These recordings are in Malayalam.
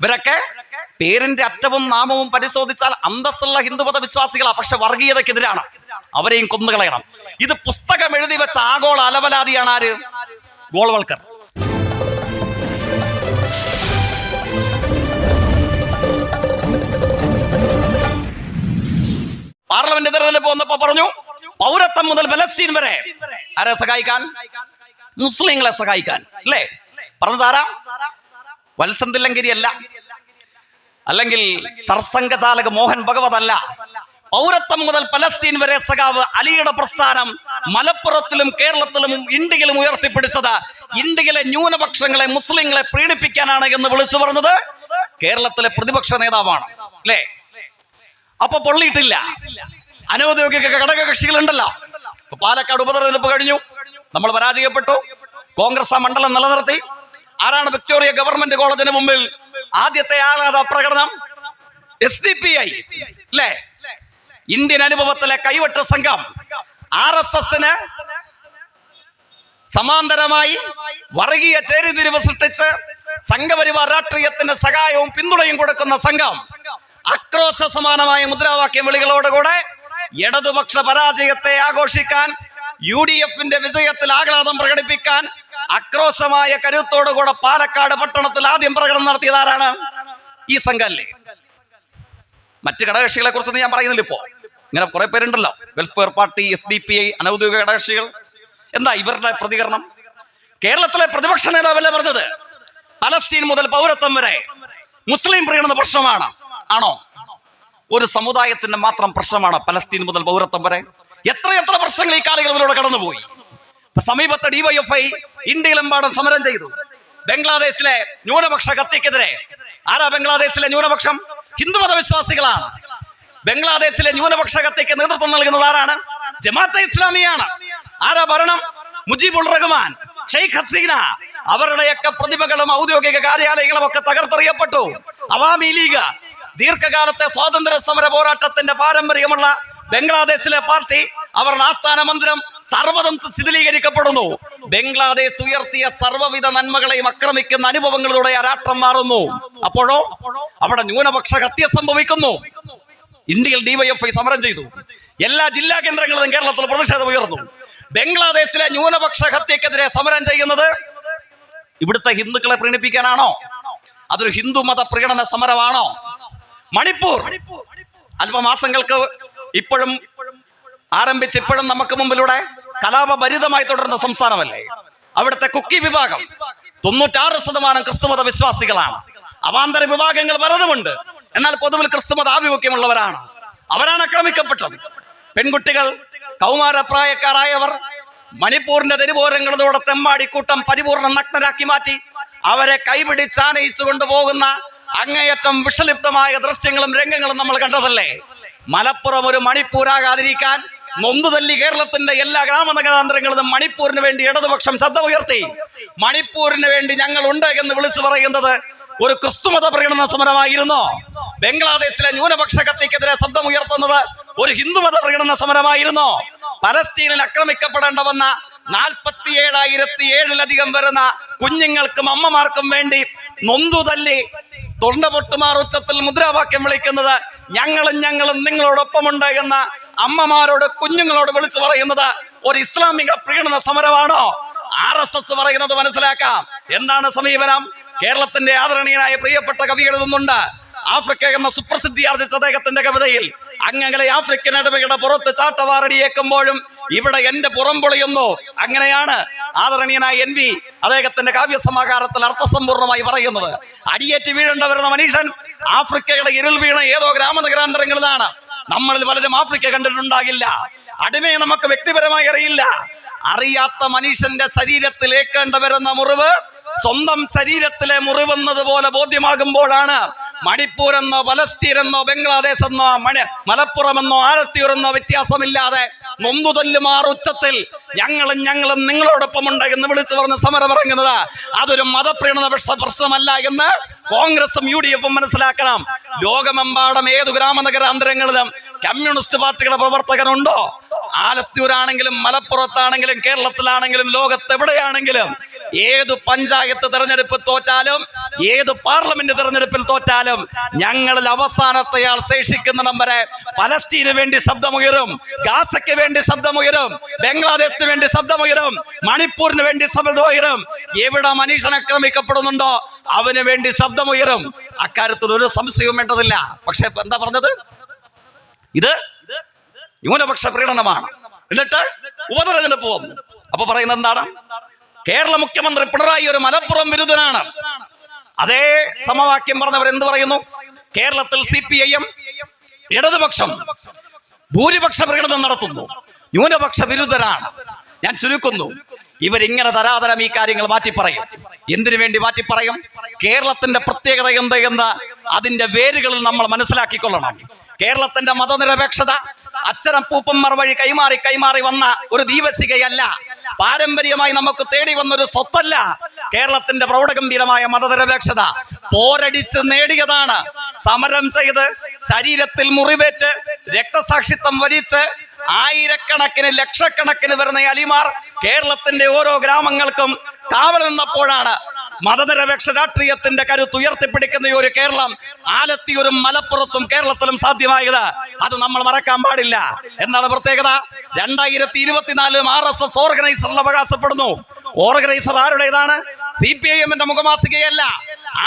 ഇവരൊക്കെ പേരിന്റെ അറ്റവും നാമവും പരിശോധിച്ചാൽ അന്തസ്സുള്ള ഹിന്ദുമത വിശ്വാസികളാ പക്ഷെ വർഗീയതക്കെതിരാണ് അവരെയും കൊന്നുകളയണം. ഇത് പുസ്തകം എഴുതി വെച്ച ആഗോള അലവലാതിയാണ് ആര്? ഗോൾവൾക്കർ പാർലമെന്റ് തെരഞ്ഞെടുപ്പ് വന്നപ്പോ പറഞ്ഞു പൗരത്വം മുതൽ ഫലസ്തീൻ വരെ. ആരെ സഹായിക്കാൻ? മുസ്ലിങ്ങളെ സഹായിക്കാൻ. അല്ലേ? പറഞ്ഞതാരാ? വത്സന്തില്ലങ്കിരി അല്ല അല്ലെങ്കിൽ സർസംഘചാലക മോഹൻ ഭഗവത് അല്ല പൗരത്വം മുതൽ പലസ്തീൻ വരെ സഖാവ് അലിയുടെ പ്രസ്ഥാനം മലപ്പുറത്തിലും കേരളത്തിലും ഇന്ത്യയിലും ഉയർത്തിപ്പിടിച്ചത് ഇന്ത്യയിലെ ന്യൂനപക്ഷങ്ങളെ മുസ്ലിങ്ങളെ പ്രീണിപ്പിക്കാനാണ് എന്ന് വിളിച്ചു പറഞ്ഞത് കേരളത്തിലെ പ്രതിപക്ഷ നേതാവാണ്. അല്ലേ? അപ്പൊ പൊള്ളിയിട്ടില്ല. അനൗദ്യോഗിക ഘടക കക്ഷികളുണ്ടല്ലോ പാലക്കാട് ഉപതെരഞ്ഞെടുപ്പ് കഴിഞ്ഞു. നമ്മൾ പരാജയപ്പെട്ടു. കോൺഗ്രസ് ആ മണ്ഡലം നിലനിർത്തി. ആരാണ് വിക്ടോറിയ ഗവൺമെന്റ് കോളേജിന് മുമ്പിൽ ആദ്യത്തെ ആരാധ പ്രകടനം? എസ് ഡി പി ഐ അല്ലേ ഇന്ത്യൻ അനുഭവത്തിലെ കൈവട്ട സംഘം. ആർ എസ് എസിന് സമാന്തരമായി വർഗീയ ചേരിതിരിവ് സൃഷ്ടിച്ച് സംഘപരിവാർ രാഷ്ട്രീയത്തിന്റെ സഹായവും പിന്തുണയും കൊടുക്കുന്ന സംഘം. അക്രോശ സമാനമായ മുദ്രാവാക്യം വിളികളോടുകൂടെ ഇടതുപക്ഷ പരാജയത്തെ ആഘോഷിക്കാൻ യു ഡി എഫിന്റെ വിജയത്തിൽ ആഹ്ലാദം പ്രകടിപ്പിക്കാൻ അക്രോശമായ കരുത്തോടുകൂടെ പാലക്കാട് പട്ടണത്തിൽ ആദ്യം പ്രകടനം നടത്തിയത് ആരാണ്? ഈ സംഘല്ലേ. മറ്റ് ഘടകകക്ഷികളെ കുറിച്ചൊന്നും ഞാൻ പറയുന്നില്ല ഇപ്പോ. ഇങ്ങനെ കുറെ പേരുണ്ടല്ലോ. Welfare party S D P I അനൗദ്യോഗിക ഘടകകക്ഷികൾ. എന്താ ഇവരുടെ പ്രതികരണം? കേരളത്തിലെ പ്രതിപക്ഷ നേതാവല്ലേ പറഞ്ഞത്? പലസ്തീൻ മുതൽ പൗരത്വം വരെ മുസ്ലിം പ്രീണന പ്രശ്നമാണ്. ആണോ? ഒരു സമുദായത്തിന്റെ മാത്രം പ്രശ്നമാണ് പലസ്തീൻ മുതൽ പൗരത്വം വരെ. എത്ര പ്രശ്നങ്ങൾ ഈ കാലയളവിലൂടെ കടന്നുപോയി? സമീപത്തെ ഡിവൈഎഫ്ഐ ഇന്ത്യയിലെമ്പാടും സമരം ചെയ്തു. ബംഗ്ലാദേശിലെ ന്യൂനപക്ഷ കത്തിക്കെതിരെ. ആരാ ബംഗ്ലാദേശിലെ ന്യൂനപക്ഷം? ഹിന്ദുമത വിശ്വാസികളാണ് ബംഗ്ലാദേശിലെ ന്യൂനപക്ഷ കത്തിക്ക് നേതൃത്വം നൽകുന്നത് ആരാണ്? ജമാഅത്തെ ഇസ്ലാമിയാണ്. ആരാ ഭരണം? മുജീബുൾ റഹ്മാൻ ഷെയ്ഖ് ഹസീന. അവരുടെയൊക്കെ പ്രതിഭകളും ഔദ്യോഗിക കാര്യാലയങ്ങളും ഒക്കെ തകർത്തെറിയപ്പെട്ടു. അവാമി ലീഗ് ദീർഘകാലത്തെ സ്വാതന്ത്ര്യ സമര പോരാട്ടത്തിന്റെ പാരമ്പര്യമുള്ള ബംഗ്ലാദേശിലെ പാർട്ടി അവരുടെ ആസ്ഥാന മന്ദിരം സർവതം ശിഥിലീകരിക്കപ്പെടുന്നു. ബംഗ്ലാദേശ് ഉയർത്തിയ സർവവിധ നന്മകളെയും ആക്രമിക്കുന്ന അനുഭവങ്ങളിലൂടെ ആ രാഷ്ട്രം മാറുന്നു. അപ്പോഴോ? അവിടെ ന്യൂനപക്ഷ ഹത്യ സംഭവിക്കുന്നു. ഇന്ത്യയിൽ ഡിവൈഎഫ്ഐ സമരം ചെയ്തു. എല്ലാ ജില്ലാ കേന്ദ്രങ്ങളിലും കേരളത്തിൽ പ്രതിഷേധം ഉയർന്നു. ബംഗ്ലാദേശിലെ ന്യൂനപക്ഷ ഹത്യക്കെതിരെ സമരം ചെയ്യുന്നത് ഇവിടുത്തെ ഹിന്ദുക്കളെ പ്രീണിപ്പിക്കാനാണോ? അതൊരു ഹിന്ദു മത പ്രീണന സമരമാണോ? മണിപ്പൂർ. അല്പമാസങ്ങൾക്ക് ഇപ്പോഴും ആരംഭിച്ച് ഇപ്പോഴും നമുക്ക് മുമ്പിലൂടെ കലാപഭരിതമായി തുടരുന്ന സംസ്ഥാനമല്ലേ? അവിടുത്തെ കുക്കി വിഭാഗം തൊണ്ണൂറ്റാറ് ശതമാനം ക്രിസ്തുമത വിശ്വാസികളാണ്. അവാന്തര വിഭാഗങ്ങൾ പലതുമുണ്ട്. എന്നാൽ പൊതുവിൽ ക്രിസ്തുമത ആഭിമുഖ്യമുള്ളവരാണ്. അവരാണ് ആക്രമിക്കപ്പെട്ടത്. പെൺകുട്ടികൾ കൗമാരപ്രായക്കാരായവർ മണിപ്പൂരിന്റെ തെരുവോരങ്ങളിലൂടെ തെമ്മാടിക്കൂട്ടം പരിപൂർണ നഗ്നരാക്കി മാറ്റി അവരെ കൈപിടിച്ചാനയിച്ചു കൊണ്ടുപോകുന്ന അങ്ങേയറ്റം വിഷലിപ്തമായ ദൃശ്യങ്ങളും രംഗങ്ങളും നമ്മൾ കണ്ടതല്ലേ? മലപ്പുറം ഒരു മണിപ്പൂരാകാതിരിക്കാൻ നൊന്തുതല്ലി കേരളത്തിന്റെ എല്ലാ ഗ്രാമനഗരാന്തരങ്ങളിലും മണിപ്പൂരിന് വേണ്ടി ഇടതുപക്ഷം ശ്രദ്ധ ഉയർത്തി. മണിപ്പൂരിന് വേണ്ടി ഞങ്ങൾ ഉണ്ട് എന്ന് വിളിച്ചു പറയുന്നത് ഒരു ക്രിസ്തുമത പ്രകടന സമരമായിരുന്നോ. ബംഗ്ലാദേശിലെ ന്യൂനപക്ഷ കത്തിക്കെതിരെ ശബ്ദം ഉയർത്തുന്നത് ഒരു ഹിന്ദുമത പ്രകടന സമരമായിരുന്നോ. പലസ്തീനിൽ ആക്രമിക്കപ്പെടേണ്ട വന്ന നാൽപ്പത്തി ഏഴായിരത്തി ഏഴിലധികം വരുന്ന കുഞ്ഞുങ്ങൾക്കും അമ്മമാർക്കും വേണ്ടി നൊന്തു തല്ലി തൊണ്ട പൊട്ടുമാർ ഉച്ചത്തിൽ മുദ്രാവാക്യം വിളിക്കുന്നത് ഞങ്ങളും ഞങ്ങളും നിങ്ങളോടൊപ്പമുണ്ട് എന്ന അമ്മമാരോട് കുഞ്ഞുങ്ങളോട് വിളിച്ചു പറയുന്നത് ഒരു ഇസ്ലാമിക പ്രീണന സമരമാണോ? ആർ എസ് എസ് പറയുന്നത് മനസ്സിലാക്കാം. എന്താണ് സമീപനം? കേരളത്തിന്റെ ആദരണീയനായ പ്രിയപ്പെട്ട കവി എഴുതുന്നുണ്ട്. ആഫ്രിക്ക എന്ന സുപ്രസിദ്ധി ആർജിച്ച അദ്ദേഹത്തിന്റെ കവിതയിൽ അങ്ങനെ ആഫ്രിക്കൻ അടിമകളുടെ പുറത്ത് ചാട്ടവാറടിയേക്കുമ്പോഴും ഇവിടെ എന്റെ പുറം പൊളിയുന്നു. അങ്ങനെയാണ് ആദരണീയനായ എൻ വി അദ്ദേഹത്തിന്റെ കാവ്യസമാഹാരത്തിൽ അർത്ഥസമ്പൂർണമായി പറയുന്നത്. അടിയേറ്റ് വീഴേണ്ട വരുന്ന മനുഷ്യൻ ആഫ്രിക്കയുടെ ഇരുൾ വീണ ഏതോ ഗ്രാമനഗരാന്തരങ്ങളിലാണ്. നമ്മളിൽ പലരും ആഫ്രിക്ക കണ്ടിട്ടുണ്ടാകില്ല. അടിമയെ നമുക്ക് വ്യക്തിപരമായി അറിയില്ല. അറിയാത്ത മനുഷ്യന്റെ ശരീരത്തിൽ ഏക്കേണ്ട വരുന്ന മുറിവ് സ്വന്തം ശരീരത്തിലെ മുറിവെന്നത് പോലെ ബോധ്യമാകുമ്പോഴാണ് മണിപ്പൂർ എന്നോ പലസ്തീൻ എന്നോ ബംഗ്ലാദേശ് എന്നോ മണി മലപ്പുറം എന്നോ ആലത്തിയൂർ എന്നോ വ്യത്യാസമില്ലാതെ നൊന്തു തല്ലുമാർ ഉച്ചത്തിൽ ഞങ്ങളും ഞങ്ങളും നിങ്ങളോടൊപ്പം എന്ന് വിളിച്ചു പറഞ്ഞ് സമരം ഇറങ്ങുന്നത്. അതൊരു മതപ്രീണത പ്രശ്നമല്ല എന്ന് കോൺഗ്രസും യു ഡി എഫും മനസ്സിലാക്കണം. ലോകമെമ്പാടും ഏത് ഗ്രാമനഗരാന്തരങ്ങളിലും കമ്മ്യൂണിസ്റ്റ് പാർട്ടിയുടെ പ്രവർത്തകനുണ്ടോ? ആലത്തൂരാണെങ്കിലും മലപ്പുറത്താണെങ്കിലും കേരളത്തിലാണെങ്കിലും ലോകത്ത് എവിടെയാണെങ്കിലും ഏത് പഞ്ചായത്ത് തെരഞ്ഞെടുപ്പ് തോറ്റാലും ഏത് പാർലമെന്റ് തെരഞ്ഞെടുപ്പിൽ തോറ്റാലും ഞങ്ങളിൽ അവസാനത്തെയാൾ ശേഷിക്കുന്ന നമ്പരെ പലസ്തീന് വേണ്ടി ശബ്ദമുയരും ഗാസയ്ക്ക് വേണ്ടി ശബ്ദമുയരും ബംഗ്ലാദേശിന് വേണ്ടി ശബ്ദമുയരും മണിപ്പൂരിന് വേണ്ടി ശബ്ദമുയരും എവിടെ മനുഷ്യൻ ആക്രമിക്കപ്പെടുന്നുണ്ടോ അവന് വേണ്ടി ശബ്ദമുയരും. അക്കാര്യത്തിൽ ഒരു സംശയവും വേണ്ടതില്ല. പക്ഷെ എന്താ പറഞ്ഞത്? ഇത് ന്യൂനപക്ഷ പ്രീണനമാണ് എന്നിട്ട് ഉപതെരഞ്ഞെടുപ്പ് വന്നു. അപ്പൊ പറയുന്നത് എന്താണ്? കേരള മുഖ്യമന്ത്രി പിണറായി ഒരു മലപ്പുറം വിരുദ്ധനാണ്. അതേ സമവാക്യം പറഞ്ഞവർ എന്ത് പറയുന്നു? കേരളത്തിൽ സി പി ഐ എം ഇടതുപക്ഷം ഭൂരിപക്ഷ പ്രകടനം നടത്തുന്നു. ന്യൂനപക്ഷ വിരുദ്ധരാണ്. ഞാൻ ചുരുക്കുന്നു. ഇവരിങ്ങനെ തരാതരം ഈ കാര്യങ്ങൾ മാറ്റി പറയും. എന്തിനു വേണ്ടി മാറ്റി പറയും? കേരളത്തിന്റെ പ്രത്യേകത എന്ത് എന്ന് അതിന്റെ വേരുകളിൽ നമ്മൾ മനസ്സിലാക്കിക്കൊള്ളണം. കേരളത്തിന്റെ മതനിരപേക്ഷത അച്ഛനപ്പൂപ്പന്മാർ വഴി കൈമാറി കൈമാറി വന്ന ഒരു ദീപശികയല്ല. പാരമ്പര്യമായി നമുക്ക് തേടി വന്നൊരു സ്വത്തല്ല. കേരളത്തിന്റെ പ്രൗഢഗംഭീരമായ മതനിരപേക്ഷത. പോരടിച്ച് നേടിയതാണ്. സമരം ചെയ്ത് ശരീരത്തിൽ മുറിവേറ്റ് രക്തസാക്ഷിത്വം വരിച്ച് ആയിരക്കണക്കിന് ലക്ഷക്കണക്കിന് വരുന്ന അലിമാർ കേരളത്തിന്റെ ഓരോ ഗ്രാമങ്ങൾക്കും കാവൽ നിന്നപ്പോഴാണ് മതനിരപേക്ഷ രാഷ്ട്രീയത്തിന്റെ കരുത്ത് ഉയർത്തിപ്പിടിക്കുന്ന ഈ ഒരു കേരളം ആലത്തിയൊരു മലപ്പുറത്തും കേരളത്തിലും സാധ്യമായത്. അത് നമ്മൾ മറക്കാൻ പാടില്ല. എന്നാണ് പ്രത്യേകത? രണ്ടായിരത്തി ഇരുപത്തിനാലിലും ആർ എസ് എസ് ഓർഗനൈസറിൽ അവകാശപ്പെടുന്നു. ഓർഗനൈസർ ആരുടേതാണ്? സി പി ഐ എമ്മിന്റെ മുഖമാസികയല്ല.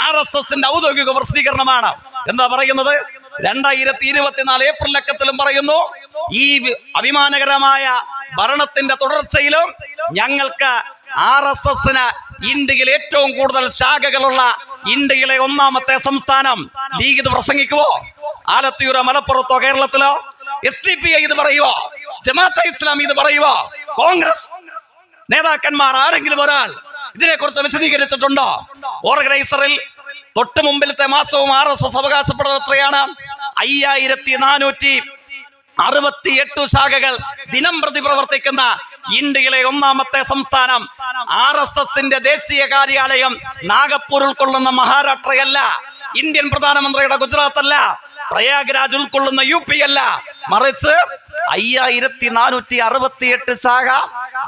ആർ എസ് എസിന്റെ ഔദ്യോഗിക പ്രസിദ്ധീകരണമാണ്. എന്താ പറയുന്നത്? രണ്ടായിരത്തി ഇരുപത്തിനാല് ഏപ്രിൽ ലക്കത്തിലും പറയുന്നു ഈ അഭിമാനകരമായ ഭരണത്തിന്റെ തുടർച്ചയിലും ഞങ്ങൾക്ക് ആർ എസ് എസിന് ഇന്ത്യയിൽ ഏറ്റവും കൂടുതൽ ശാഖകളുള്ള ഇന്ത്യയിലെ ഒന്നാമത്തെ സംസ്ഥാനം ലീഗ് ഇത് പ്രസംഗിക്കുവോ? ആലത്തൂരോ മലപ്പുറത്തോ കേരളത്തിലോ? എസ് ഡി പി ഐ ഇത് പറയുവോ? ജമാഅത്തെ ഇസ്ലാം ഇത് പറയുവോ? കോൺഗ്രസ് നേതാക്കന്മാർ ആരെങ്കിലും ഒരാൾ ഇതിനെ കുറിച്ച് വിശദീകരിച്ചിട്ടുണ്ടോ? ഓർഗനൈസറിൽ തൊട്ട് മുമ്പിലത്തെ മാസവും ആർ എസ് എസ് അവകാശപ്പെടുന്നത് എത്രയാണ്? അയ്യായിരത്തി നാനൂറ്റി അറുപത്തി എട്ട് ശാഖകൾ ദിനം പ്രതി പ്രവർത്തിക്കുന്ന ഇന്ത്യയിലെ ഒന്നാമത്തെ സംസ്ഥാനം. ആർ എസ് എസിന്റെ ദേശീയ കാര്യാലയം നാഗപ്പൂർ ഉൾക്കൊള്ളുന്ന മഹാരാഷ്ട്രയല്ല. ഇന്ത്യൻ പ്രധാനമന്ത്രിയുടെ ഗുജറാത്ത് അല്ല പ്രയാഗ്രാജ് ഉൾക്കൊള്ളുന്ന യു പി അല്ല. മറിച്ച് അയ്യായിരത്തി നാനൂറ്റി അറുപത്തി എട്ട് ശാഖ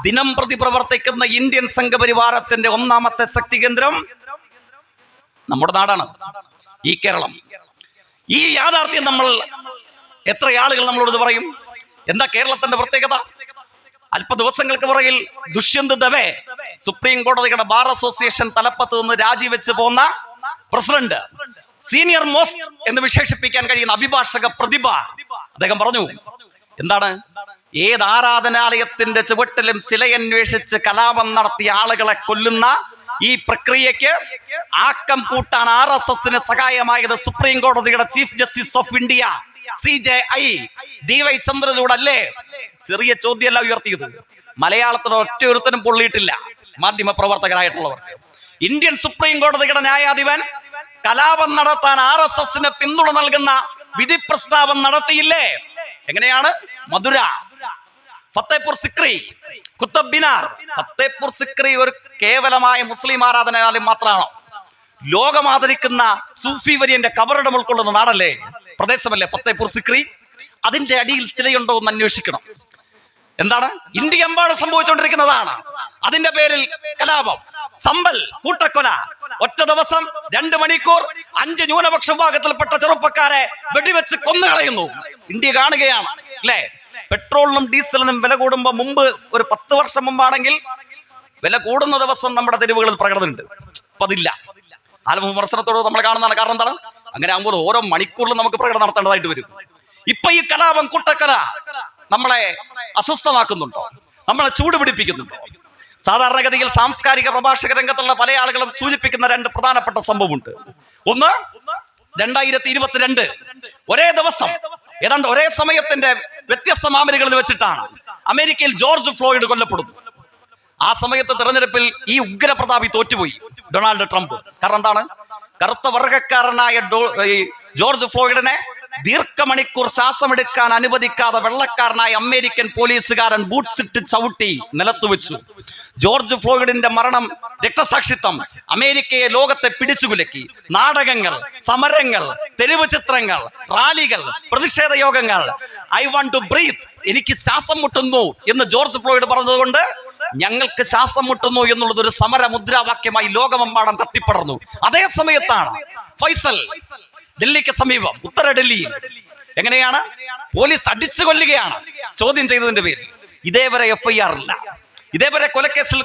ദിനം പ്രതി പ്രവർത്തിക്കുന്ന ഇന്ത്യൻ സംഘപരിവാരത്തിന്റെ ഒന്നാമത്തെ ശക്തി കേന്ദ്രം നമ്മുടെ നാടാണ്. ഈ കേരളം. ഈ യാഥാർത്ഥ്യം നമ്മൾ എത്ര ആളുകൾ നമ്മളോട് പറയും? എന്താ കേരളത്തിന്റെ പ്രത്യേകത? അല്പ ദിവസങ്ങൾക്ക് പുറകിൽ ദുഷ്യന്ത് ദവേ സുപ്രീം കോടതിയുടെ ബാർ അസോസിയേഷൻ തലപ്പത്ത് നിന്ന് രാജിവെച്ച് പോന്ന പ്രസിഡന്റ് സീനിയർ മോസ്റ്റ് എന്ന് വിശേഷിപ്പിക്കാൻ കഴിയുന്ന അഭിഭാഷക പ്രതിഭ അദ്ദേഹം പറഞ്ഞു. എന്താണ്? ഏത് ആരാധനാലയത്തിന്റെ ചുവട്ടിലും ശിലയന്വേഷിച്ച് കലാപം നടത്തിയ ആളുകളെ കൊല്ലുന്ന ഈ പ്രക്രിയക്ക് ആക്കം കൂട്ടാൻ ആർ എസ് എസിന് സഹായമായത് സുപ്രീം കോടതിയുടെ chief justice of India C J I D Y Chandrachud അല്ലേ? ചെറിയ ചോദ്യമല്ല ഉയർത്തിയത്. മലയാളത്തിൽ ഒറ്റ ഒരുത്തനും പൊള്ളിയിട്ടില്ല. മാധ്യമ പ്രവർത്തകരായിട്ടുള്ളവർ ഇന്ത്യൻ സുപ്രീം കോടതിയുടെ ന്യായാധിപൻ കലാപം നടത്താൻ ആർ എസ് എസിന് പിന്തുണ നൽകുന്ന വിധി പ്രസ്താവം നടത്തിയില്ലേ? എങ്ങനെയാണ്? മധുര. ഫത്തേപൂർ സിക്രി കുത്തബ് ബിനാർ ഫത്തേപൂർ സിക്രി ഒരു കേവലമായ മുസ്ലിം ആരാധനാലയം മാത്രമാണോ? ലോകമാദരിക്കുന്ന സൂഫി വര്യന്റെ കബറിടം ഉൾക്കൊള്ളുന്ന നാടല്ലേ? പ്രദേശമല്ലേ ഫത്തേപൂർ സിക്രി? അതിന്റെ അടിയിൽ സ്ഥിരയുണ്ടോ എന്ന് അന്വേഷിക്കണം. എന്താണ്? ഇന്ത്യ എമ്പാട് സംഭവിച്ചുകൊണ്ടിരിക്കുന്നതാണ്. അതിന്റെ പേരിൽ കലാപം സമ്പൽ കൂട്ടക്കൊല. ഒറ്റ ദിവസം രണ്ട് മണിക്കൂർ അഞ്ച് ന്യൂനപക്ഷ വിഭാഗത്തിൽപ്പെട്ട ചെറുപ്പക്കാരെ വെടിവെച്ച് കൊന്നുകളയുന്നു. ഇന്ത്യ കാണുകയാണ് അല്ലേ? പെട്രോളിനും ഡീസലിനും വില കൂടുമ്പോ മുമ്പ് ഒരു പത്ത് വർഷം മുമ്പാണെങ്കിൽ വില കൂടുന്ന ദിവസം നമ്മുടെ തെരുവുകളിൽ പ്രകടനമുണ്ട്. അപ്പൊ അതില്ല. ആലം വിമർശനത്തോട് നമ്മൾ കാണുന്നതാണ് കാരണം എന്താണ്? അങ്ങനെ ആകുമ്പോൾ ഓരോ മണിക്കൂറിലും നമുക്ക് പ്രകടനം നടത്തേണ്ടതായിട്ട് വരും. ഇപ്പൊ ഈ കലാപം കൂട്ടക്കല. നമ്മളെ അസ്വസ്ഥമാക്കുന്നുണ്ടോ? നമ്മളെ ചൂട് പിടിപ്പിക്കുന്നുണ്ടോ സാധാരണഗതിയിൽ സാംസ്കാരിക പ്രഭാഷക രംഗത്തുള്ള പല ആളുകളും സൂചിപ്പിക്കുന്ന രണ്ട് പ്രധാനപ്പെട്ട സംഭവമുണ്ട്. ഒന്ന് രണ്ടായിരത്തി ഇരുപത്തിരണ്ട് ഒരേ ദിവസം ഏതാണ്ട് ഒരേ സമയത്തിന്റെ വ്യത്യസ്ത മാമലുകളിൽ വെച്ചിട്ടാണ് അമേരിക്കയിൽ ജോർജ് ഫ്ലോയിഡ് കൊല്ലപ്പെടുന്നു ആ സമയത്ത് തെരഞ്ഞെടുപ്പിൽ ഈ ഉഗ്രപ്രതാപി തോറ്റുപോയി ഡൊണാൾഡ് ട്രംപ്. കാരണം എന്താണ്? കറുത്ത വർഗക്കാരനായ ജോർജ് ഫ്ലോയിഡിനെ ദീർഘമണിക്കൂർ ശ്വാസമെടുക്കാൻ അനുവദിക്കാതെ വെള്ളക്കാരനായ അമേരിക്കൻ പോലീസുകാരൻ ബൂട്ട്സ് ഇട്ട് ചവിട്ടി നിലത്തു വെച്ചു. ജോർജ് ഫ്ലോയിഡിന്റെ മരണം രക്തസാക്ഷിത്വം അമേരിക്കയെ ലോകത്തെ പിടിച്ചുകുലക്കി. നാടകങ്ങൾ സമരങ്ങൾ തെരുവ് ചിത്രങ്ങൾ റാലികൾ പ്രതിഷേധ യോഗങ്ങൾ. I want to breathe. എനിക്ക് ശ്വാസം മുട്ടുന്നു എന്ന് ജോർജ് ഫ്ലോയിഡ് പറഞ്ഞതുകൊണ്ട് ഞങ്ങൾക്ക് ശ്വാസം മുട്ടുന്നു എന്നുള്ളത് ഒരു സമര മുദ്രാവാക്യമായി ലോകമെമ്പാടം കത്തിപ്പടർന്നു. അതേ സമയത്താണ് ഫൈസൽ ഡൽഹിക്ക് സമീപം ഉത്തര ഡൽഹിയിൽ എങ്ങനെയാണ്? പോലീസ് അടിച്ചു കൊല്ലുകയാണ്. ചോദ്യം ചെയ്തതിന്റെ പേരിൽ. ഇതേവരെ എഫ് ഐ ആർ ഇല്ല. ഇതേവരെ കൊലക്കേസിൽ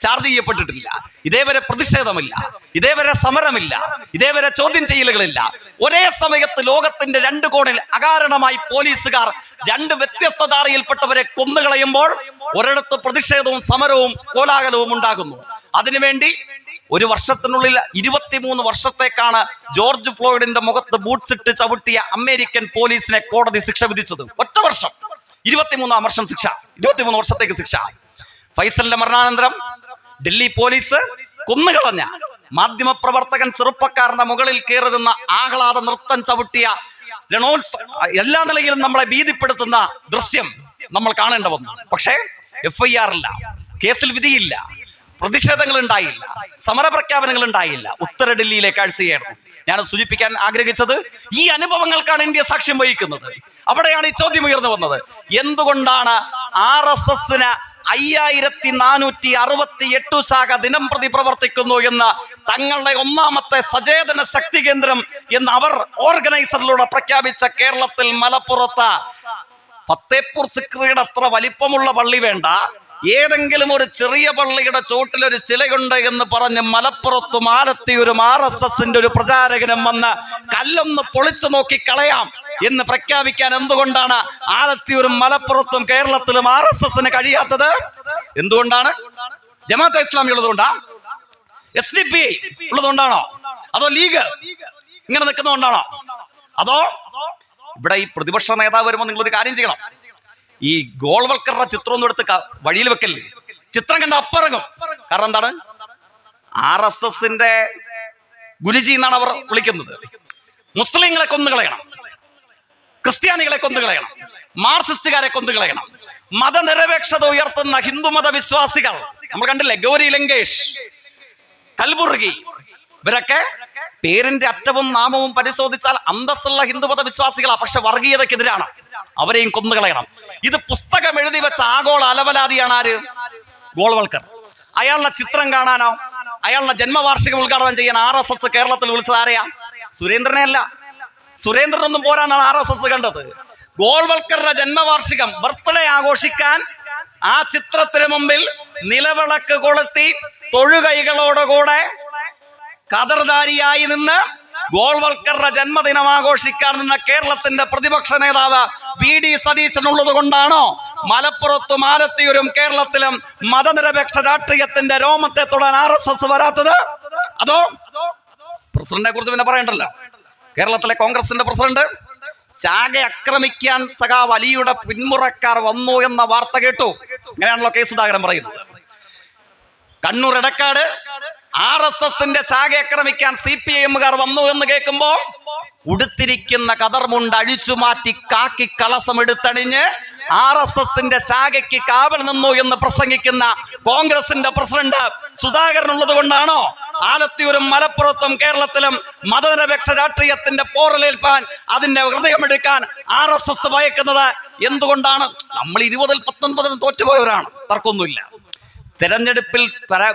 ചാർജ് ചെയ്യപ്പെട്ടിട്ടില്ല. ഇതേവരെ പ്രതിഷേധമില്ല. ഇതേവരെ സമരമില്ല. ഇതേവരെ ചോദ്യം ചെയ്യലുകളില്ല. ഒരേ സമയത്ത് ലോകത്തിന്റെ രണ്ട് കോണിൽ അകാരണമായി പോലീസുകാർ രണ്ട് വ്യത്യസ്ത ധാരയിൽപ്പെട്ടവരെ കൊന്നുകളയുമ്പോൾ ഒരിടത്ത് പ്രതിഷേധവും സമരവും കോലാഹലവും ഉണ്ടാകുന്നു. അതിനുവേണ്ടി ഒരു വർഷത്തിനുള്ളിൽ ഇരുപത്തിമൂന്ന് വർഷത്തേക്കാണ് ജോർജ് ഫ്ലോയിഡിന്റെ മുഖത്ത് ബൂട്ട്സ് ഇട്ട് ചവിട്ടിയ അമേരിക്കൻ പോലീസിനെ കോടതി ശിക്ഷ വിധിച്ചത്. ഒറ്റ വർഷം. ഇരുപത്തിമൂന്നാം വർഷം ശിക്ഷ. ഇരുപത്തിമൂന്ന് വർഷത്തേക്ക് ശിക്ഷ. ഫൈസലിന്റെ മരണാനന്തരം ഡൽഹി പോലീസ് കൊന്നുകളഞ്ഞ മാധ്യമപ്രവർത്തകൻ ചെറുപ്പക്കാരന്റെ മുകളിൽ കയറി നിന്ന ആഹ്ലാദ നൃത്തം ചവിട്ടിയ രണോത്സവ എല്ലാ നിലയിലും നമ്മളെ ഭീതിപ്പെടുത്തുന്ന ദൃശ്യം നമ്മൾ കാണേണ്ട വന്നു പക്ഷേ എഫ് ഐ കേസിൽ വിധിയില്ല. പ്രതിഷേധങ്ങൾ ഉണ്ടായില്ല സമര പ്രഖ്യാപനങ്ങൾ ഉണ്ടായില്ല ഉത്തര ഡൽഹിയിലെ കാഴ്ചയായിരുന്നു. ഞാൻ സൂചിപ്പിക്കാൻ ആഗ്രഹിച്ചത് ഈ അനുഭവങ്ങൾക്കാണ് ഇന്ത്യ സാക്ഷ്യം വഹിക്കുന്നത്. അവിടെയാണ് ഈ ചോദ്യം ഉയർന്നു വന്നത്. എന്തുകൊണ്ടാണ് ആർ എസ് എസിന് അയ്യായിരത്തി നാനൂറ്റി അറുപത്തി എട്ടു ശാഖ ദിനം പ്രതി പ്രവർത്തിക്കുന്നു എന്ന് തങ്ങളുടെ ഒന്നാമത്തെ സചേതന ശക്തി കേന്ദ്രം എന്ന് അവർ ഓർഗനൈസറിലൂടെ പ്രഖ്യാപിച്ച കേരളത്തിൽ മലപ്പുറത്ത്. ഫത്തേപ്പൂർ സിക്രിയുടെ അത്ര വലിപ്പമുള്ള പള്ളി വേണ്ട. ഏതെങ്കിലും ഒരു ചെറിയ പള്ളിയുടെ ചോട്ടിൽ ഒരു ശിലയുണ്ട് എന്ന് പറഞ്ഞ് മലപ്പുറത്ത് മാലത്തി ഒരു ആർ എസ് എസിന്റെ ഒരു പ്രചാരകനും വന്ന് കല്ലൊന്ന് പൊളിച്ചു നോക്കി കളയാം എന്ന് പ്രഖ്യാപിക്കാൻ എന്തുകൊണ്ടാണ് ആലത്തിയൂരും മലപ്പുറത്തും കേരളത്തിലും ആർ എസ് എസിന് കഴിയാത്തത്? എന്തുകൊണ്ടാണ്? ജമാഅത്തെ ഇസ്ലാമി ഉള്ളതുകൊണ്ടാ? എസ് ഡി പി ഉള്ളതുകൊണ്ടാണോ? അതോ ലീഗ്? ഇങ്ങനെ നിൽക്കുന്നതുകൊണ്ടാണോ? അതോ ഇവിടെ ഈ പ്രതിപക്ഷ നേതാവ് വരുമ്പോൾ നിങ്ങൾ ഒരു കാര്യം ചെയ്യണം. ഈ ഗോൾവൽക്കറ ചിത്രം ഒന്നും എടുത്ത് വഴിയിൽ വെക്കല്ലേ? ചിത്രം കണ്ട അപ്പറങ്ങും കാരണം എന്താണ്? ആർ എസ് എസിന്റെ ഗുരുജി എന്നാണ് അവർ വിളിക്കുന്നത്. മുസ്ലിങ്ങളെ കൊന്നുകളയണം ക്രിസ്ത്യാനികളെ കൊന്നുകളയണം മാർക്സിസ്റ്റുകാരെ കൊന്നുകളയണം മതനിരപേക്ഷത ഉയർത്തുന്ന ഹിന്ദുമത വിശ്വാസികൾ നമ്മൾ കണ്ടില്ലേ? ഗൗരി ലങ്കേഷ് കൽബുർഗി ഇവരൊക്കെ പേരിന്റെ അറ്റവും നാമവും പരിശോധിച്ചാൽ അന്തസ്സുള്ള ഹിന്ദുമത വിശ്വാസികളാണ് പക്ഷെ വർഗീയതക്കെതിരാണ് അവരെയും കൊന്നുകളയണം. ഇത് പുസ്തകം എഴുതി വെച്ച ആഗോള അലവലാതിയാണ് ആര്? ഗോൾവൽക്കർ. അയാളുടെ ചിത്രം കാണാനോ? അയാളുടെ ജന്മവാർഷികം ഉദ്ഘാടനം ചെയ്യാൻ ആർ എസ് എസ് കേരളത്തിൽ വിളിച്ചത് ആരെയാ? സുരേന്ദ്രനെ അല്ല. സുരേന്ദ്രനൊന്നും പോരാന്നാണ് ആർ എസ് എസ് കണ്ടത്. ഗോൾവൽക്കറുടെ ജന്മവാർഷികം ബർത്ത്ഡേ ആഘോഷിക്കാൻ ആ ചിത്രത്തിന് മുമ്പിൽ നിലവിളക്ക് കൊളുത്തി തൊഴുകൈകളോടുകൂടെ കതർദാരിയായി നിന്ന് ഗോൾവൽക്കറുടെ ജന്മദിനം ആഘോഷിക്കാൻ നിന്ന കേരളത്തിന്റെ പ്രതിപക്ഷ നേതാവ് വി ഡി സതീശൻ ഉള്ളത് കൊണ്ടാണോ? മലപ്പുറത്തും ആലത്തിയൂരും കേരളത്തിലും മതനിരപേക്ഷ രാഷ്ട്രീയത്തിന്റെ രോമത്തെ തൊടാൻ ആർ എസ് എസ് വരാത്തത്? അതോ? പ്രസിഡന്റിനെ കുറിച്ച് പിന്നെ പറയണ്ടല്ലോ. കേരളത്തിലെ കോൺഗ്രസിന്റെ പ്രസിഡന്റ് ശാഖ ആക്രമിക്കാൻ സഖാവ് അലിയുടെ പിന്മുറക്കാർ വന്നു എന്ന വാർത്ത കേട്ടു. ഇങ്ങനെയാണല്ലോ കെ സുധാകരൻ പറയുന്നത്. കണ്ണൂർ എടക്കാട് ആർ എസ് എസിന്റെ ശാഖ ആക്രമിക്കാൻ സി പി എമ്മുകാർ വന്നു എന്ന് കേൾക്കുമ്പോ ഉടുത്തിരിക്കുന്ന കതർമുണ്ട് അഴിച്ചു മാറ്റി കാക്കി കളസം എടുത്തണിഞ്ഞ് ആർ എസ് എസിന്റെ ശാഖയ്ക്ക് കാവൽ നിന്നു എന്ന് പ്രസംഗിക്കുന്ന കോൺഗ്രസിന്റെ പ്രസിഡന്റ് സുധാകരൻ ഉള്ളത് കൊണ്ടാണോ? ആലത്തിയൂരും മലപ്പുറത്തും കേരളത്തിലും മതനിരപേക്ഷ രാഷ്ട്രീയത്തിന്റെ പോറലേൽപ്പാൻ അതിന്റെ ഹൃദയമെടുക്കാൻ ആർ എസ് എസ് ഭയക്കുന്നത് എന്തുകൊണ്ടാണ്? നമ്മൾ ഇരുപതിൽ പത്തൊൻപതിൽ തോറ്റുപോയവരാണ്. തർക്കമൊന്നുമില്ല. തെരഞ്ഞെടുപ്പിൽ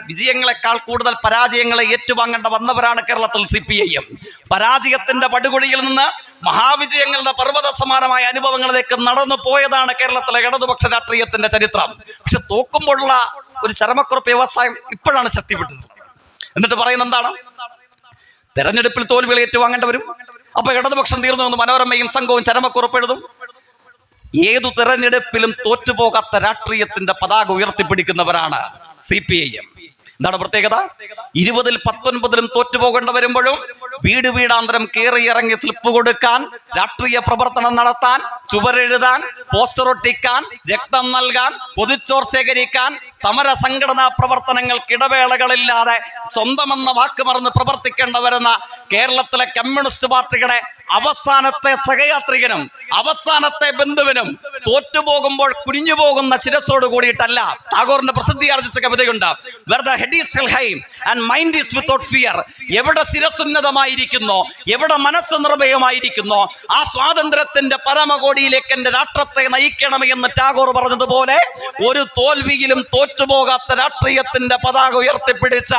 വിജയങ്ങളെക്കാൾ കൂടുതൽ പരാജയങ്ങളെ ഏറ്റുവാങ്ങേണ്ട വന്നവരാണ് കേരളത്തിൽ സി പി ഐ എം. പരാജയത്തിന്റെ പടുകുഴിയിൽ നിന്ന് മഹാവിജയങ്ങളുടെ പർവത സമാനമായ അനുഭവങ്ങളിലേക്ക് നടന്നു പോയതാണ് കേരളത്തിലെ ഇടതുപക്ഷ രാഷ്ട്രീയത്തിന്റെ ചരിത്രം. പക്ഷെ തോക്കുമ്പോഴുള്ള ഒരു ചരമക്കുറപ്പ് വ്യവസായം ഇപ്പോഴാണ് ശക്തിപ്പെട്ടിട്ടുള്ളത് എന്നിട്ട് പറയുന്നത് എന്താണ്? തെരഞ്ഞെടുപ്പിൽ തോൽവികൾ ഏറ്റുവാങ്ങേണ്ടവരും അപ്പൊ ഇടതുപക്ഷം തീർന്നു എന്ന് മനോരമയും സംഘവും ചരമക്കുറപ്പ് എഴുതും. ഏതു തെരഞ്ഞെടുപ്പിലും തോറ്റുപോകാത്ത രാഷ്ട്രീയത്തിന്റെ പതാക ഉയർത്തിപ്പിടിക്കുന്നവരാണ് സി പി ഐ എം. എന്താണ് പ്രത്യേകത? ഇരുപതിൽ പത്തൊൻപതിലും തോറ്റുപോകേണ്ട വരുമ്പോഴും വീട് വീടാന്തരം കയറിയിറങ്ങി സ്ലിപ്പ് കൊടുക്കാൻ രാഷ്ട്രീയ പ്രവർത്തനം നടത്താൻ ചുവരെഴുതാൻ പോസ്റ്റർ ഒട്ടിക്കാൻ രക്തം നൽകാൻ പൊതുച്ചോർ ശേഖരിക്കാൻ സമര സംഘടനാ പ്രവർത്തനങ്ങൾക്ക് ഇടവേളകളില്ലാതെ സ്വന്തമെന്ന വാക്ക് മറന്ന് പ്രവർത്തിക്കേണ്ട വരുന്ന കേരളത്തിലെ കമ്മ്യൂണിസ്റ്റ് പാർട്ടികളെ അവസാനത്തെ സഹയാത്രികനും അവസാനത്തെ ബന്ധുവിനും തോറ്റുപോകുമ്പോൾ കുനിഞ്ഞു പോകുന്ന ശിരസോട് കൂടിയിട്ടല്ല. ടാഗോറിന്റെ പ്രസിദ്ധി ആർജിച്ച കവിതയുണ്ട്. High and mind is without fear എവിടെ ശിരസുന്നതമായിരിക്കുന്നോ എവിടെ മനസ്സ് നിർഭയമായിരിക്കുന്നോ ആ സ്വാതന്ത്ര്യത്തിന്റെ പരമകോടിയിലേക്ക് എന്റെ രാഷ്ട്രത്തെ നയിക്കണം എന്ന് ടാഗോർ പറഞ്ഞതുപോലെ ഒരു തോൽവിയിലും തോറ്റുപോകാത്ത രാഷ്ട്രീയത്തിന്റെ പതാക ഉയർത്തിപ്പിടിച്ച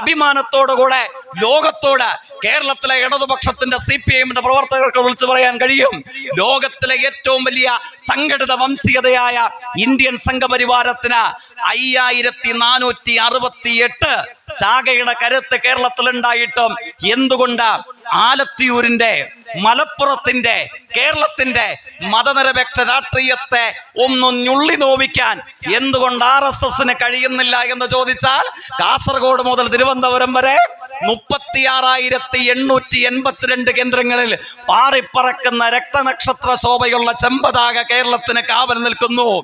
അഭിമാനത്തോടുകൂടെ ലോകത്തോട് കേരളത്തിലെ ഇടതുപക്ഷത്തിന്റെ സി പി എമ്മിന്റെ പ്രവർത്തകർക്ക് വിളിച്ചു പറയാൻ കഴിയും. ലോകത്തിലെ ഏറ്റവും വലിയ സംഘടിത വംശീയതയായ ഇന്ത്യൻ സംഘപരിവാരത്തിന് അയ്യായിരത്തി നാനൂറ്റി അറുപത്തി എട്ട് ശാഖയുടെ കരുത്ത് കേരളത്തിലുണ്ടായിട്ടും എന്തുകൊണ്ട് ആലത്തിയൂരിന്റെ മലപ്പുറത്തിന്റെ കേരളത്തിന്റെ മതനിരപേക്ഷ രാഷ്ട്രീയത്തെ ഒന്ന് ഞുള്ളി നോവിക്കാൻ എന്തുകൊണ്ട് ആർ എസ് എസിന് കഴിയുന്നില്ല എന്ന് ചോദിച്ചാൽ കാസർഗോഡ് മുതൽ തിരുവനന്തപുരം വരെ മുപ്പത്തിയാറായിരത്തി എണ്ണൂറ്റി എൺപത്തിരണ്ട് കേന്ദ്രങ്ങളിൽ പാറിപ്പറക്കുന്ന രക്തനക്ഷത്ര ശോഭയുള്ള ചെമ്പതാക കേരളത്തിന് കാവൽ നിൽക്കുന്നു.